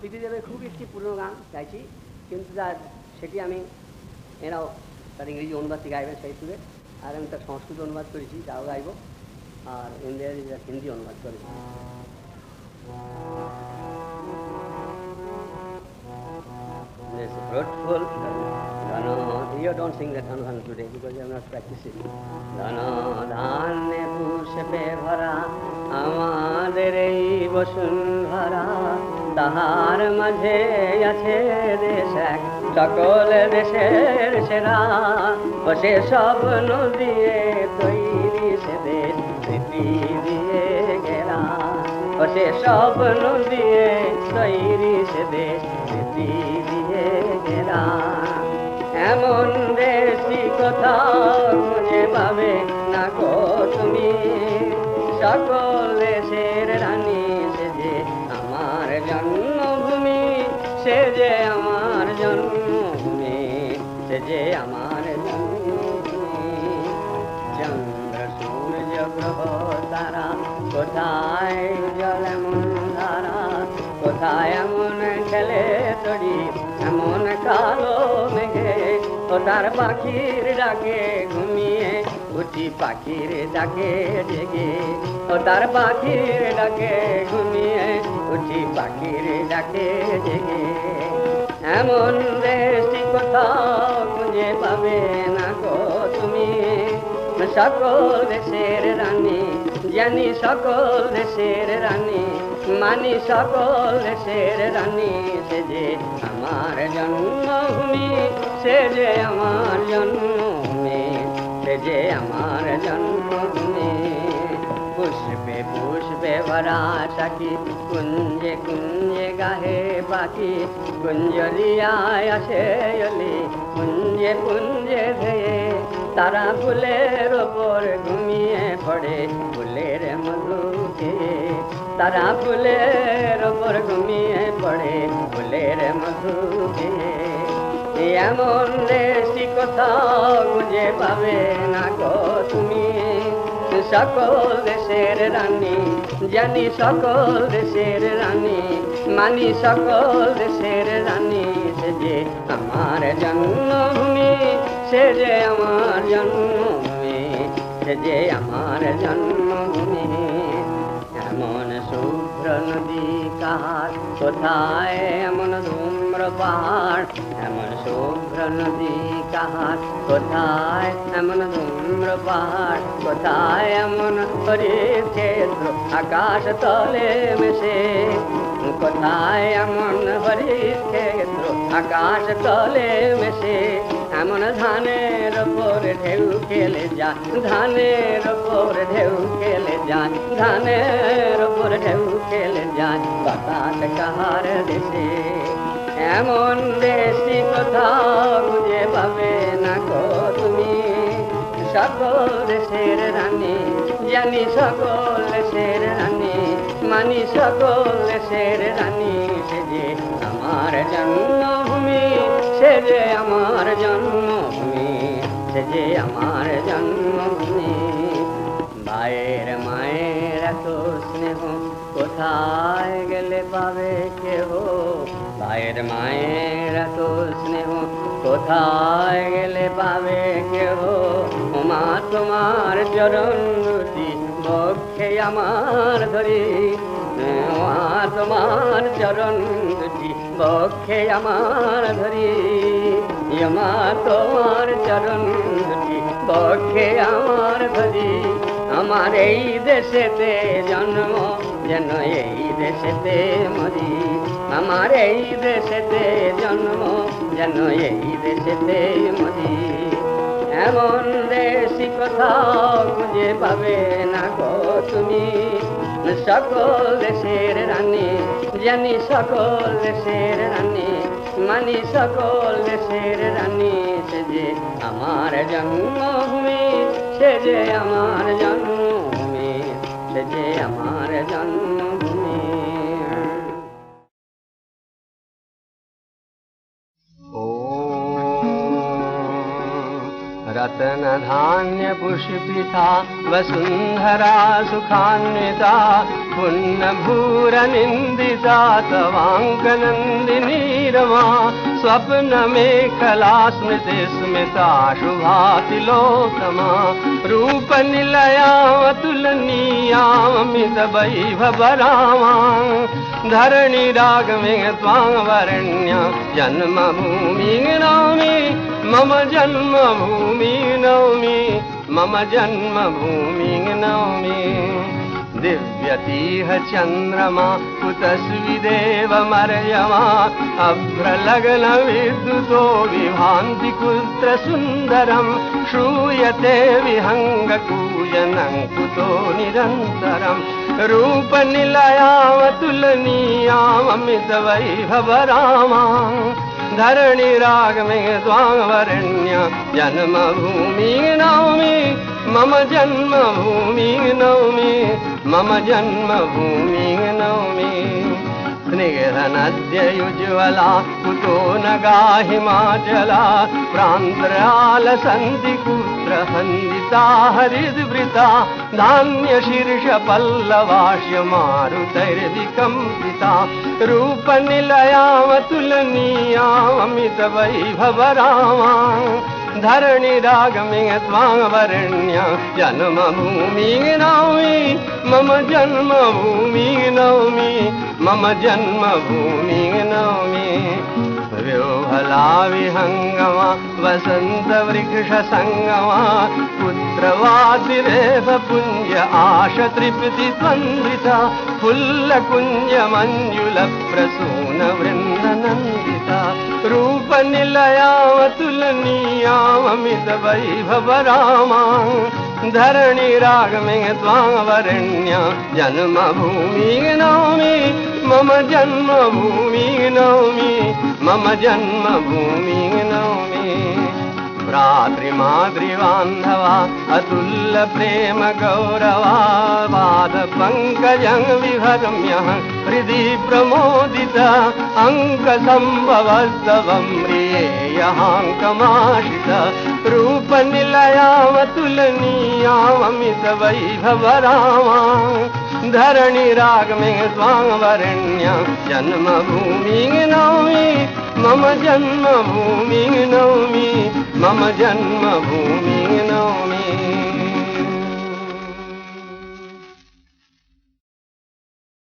প্রীতিদেবের খুব একটি পুরনো গান চাইছি কিন্তু তার সেটি আমি এরাও তার ইংরেজি অনুবাদটি গাইবেন সেই সুরে। আর আমি তার সংস্কৃত অনুবাদ করেছি, তাও গাইব। আর ইংরেজি হিন্দি অনুবাদ করেছি। ভরা আমাদের এই বসুন্ধরা তাহার মাঝে আছে দেশ এক। সকল দেশের সেরা। ও সে স্বপ্ন তৈরি সে দেশ, স্মৃতি দিয়ে ঘেরা। ও সে স্বপ্ন তৈরি সে দেশ, স্মৃতি দিয়ে ঘেরা। এমন দেশি কোথাও খুঁজে পাবে না গো তুমি। সকল চন্দ্র সূর্য গ্রহ তারা কোথায় জল এমন ধারা কোথায় এমন খেলে তড়ি এমন কালো মেঘে ও তার পাখির ডাকে ঘুমিয়ে উঠি পাখির ডাকে জেগে ও তার পাখির ডাকে ঘুমিয়ে উঠি পাখির ডাকে জেগে এমন দেশটি কোথাও খুঁজে পাবে না গো তুমি সকল দেশের রানী, জানি সকল দেশের রানী, মানি সকল দেশের রানী, সে যে আমার জন্মভূমি, সে যে আমার জন্মভূমি, সে যে আমার জন্মভূমি। পুষ্পে পুষ্পে ভরা সাকি, কুঞ্জে কুঞ্জে গাহে পাখি, কুঞ্জলিয়ায় আসে অলি, কুঞ্জে কুঞ্জে ধেয়ে তারা ফুলের ওপর ঘুমিয়ে পড়ে ফুলের মধুকে তারা ফুলের ওপর ঘুমিয়ে পড়ে ফুলের মধুকে এমন দেশি কোথাও খুঁজে পাবে না গো তুমি। সকল দেশের রানী, জানি সকল দেশের রানী, মানি সকল দেশের রানী যে আমার জন্মভূমি। সে যে আমার জন্মভূমি, সে যে আমার জন্মভূমি। এমন শুভ্র নদী কাহার কোথায় এমন ধূম্র পাহাড়? এমন শুভ্র নদী কাহার কোথায় এমন ধূম্র পাহাড়? কোথায় এমন হরির ক্ষেত্র, আকাশ তলে মেশে? কোথায় এমন হরির ক্ষেত্র, আকাশ তলে মেশে? এমন ধানের ওপর ঢেউ খেলে যা, ধানের ওপর ঢেউ খেলে যা, ধানের ওপর ঢেউ খেলে যা, বাতাস কাহার দেশে। এমন দেশি কোথাও খুঁজে পাবে না গো তুমি, সকল দেশের রানী। জানি সকল দেশের রানী, মানি সকল দেশের রানী, সে যে আমার জন্মভূমি, সে যে আমার জন্মভূমি, সে যে আমার জন্মভূমি। ভাইয়ের মায়ের এত স্নেহ, কোথায় গেলে পাবে কেহ? ভাইয়ের মায়ের এত স্নেহ, কোথায় গেলে পাবে কেহ? মা তোমার চরণ দুটি বক্ষে আমার ধরি। মা তোমার চরণ দুটি বক্ষে আমার ধরি। মা তোমার চরণ দুটি বক্ষে আমার ধরি। আমার এই দেশেতে জন্ম, যেন এই দেশেতে মরি। আমার এই দেশেতে জন্ম, যেন এই দেশেতে মরি। এমন দেশি কোথাও খুঁজে পাবে না গো তুমি। সকল দেশের রানী, জানি সকল দেশের রানী, মানি সকল দেশের রানী, সে যে আমার জন্মভূমি, সে যে আমার জন্মভূমি, সে যে আমার জন্মভূমি रतनधान्यपुष्पिता वसुन्धरा सुखान्विता पुण्यभूरनिन्दिता तवाङ्कनन्दिनी रमा स्वप्नमेखला स्मृति स्मिता शुभातिलोकमा रूपनिलयावतुलनीयामित वैभवरामा धरणि रागमे त्वां वरण्य जन्मभूमि नौमि मम जन्मभूमि नौमि मम जन्मभूमि नौमि दिव्यतीह चन्द्रमा कुतस्विदेव मर्यमा अभ्रलग्नविद्युतो विभान्ति कुत्र सुन्दरम् श्रूयते विहङ्गकूजनं कुतो निरन्तरम् धरणी राग में द्वावरण्य जन्मभूमि नवमी मम जन्मभूमि नवमी मम जन्मभूमि नवमी। स्निग्धनद्ययुज्वला कुतो न गाहिमाचला प्रान्तरालसन्ति कुत्र हन्दिता हरिद्वृता धान्यशीर्षपल्लवाश्य मारुतैर्विकम्पिता रूपनिलयावतुलनीयाममितवैभवरामा धरणिरागमे त्वाङ्वरण्य जन्मभूमि नौमि मम जन्मभूमि नौमि मम जन्मभूमि नौमि। व्योहला विहङ्गमा वसन्तवृक्षसङ्गमा पुत्रवातिरेव पुञ्ज आश तृप्ति त्वन्विता फुल्लकुञ्जमञ्जुलप्रसूनवृन्दनन्दिता रूपनिलयावतुलनीयाममित वैभवरामा धरणिरागमे त्वाङ्वरण्य जन्मभूमि नौमि मम जन्मभूमि नौमि मम जन्मभूमि नौमि पादपङ्कजं विभर्म्य हृदि प्रमोदित अङ्कसम्भवस्तवं म्रियेयहाङ्कमाशित रूपनिलयावतुलनीयाममित वैभवरामा धरणिरागमे त्वाङ्वरण्य जन्मभूमि नौमि मम जन्मभूमि नौमि मम जन्मभूमि नौमि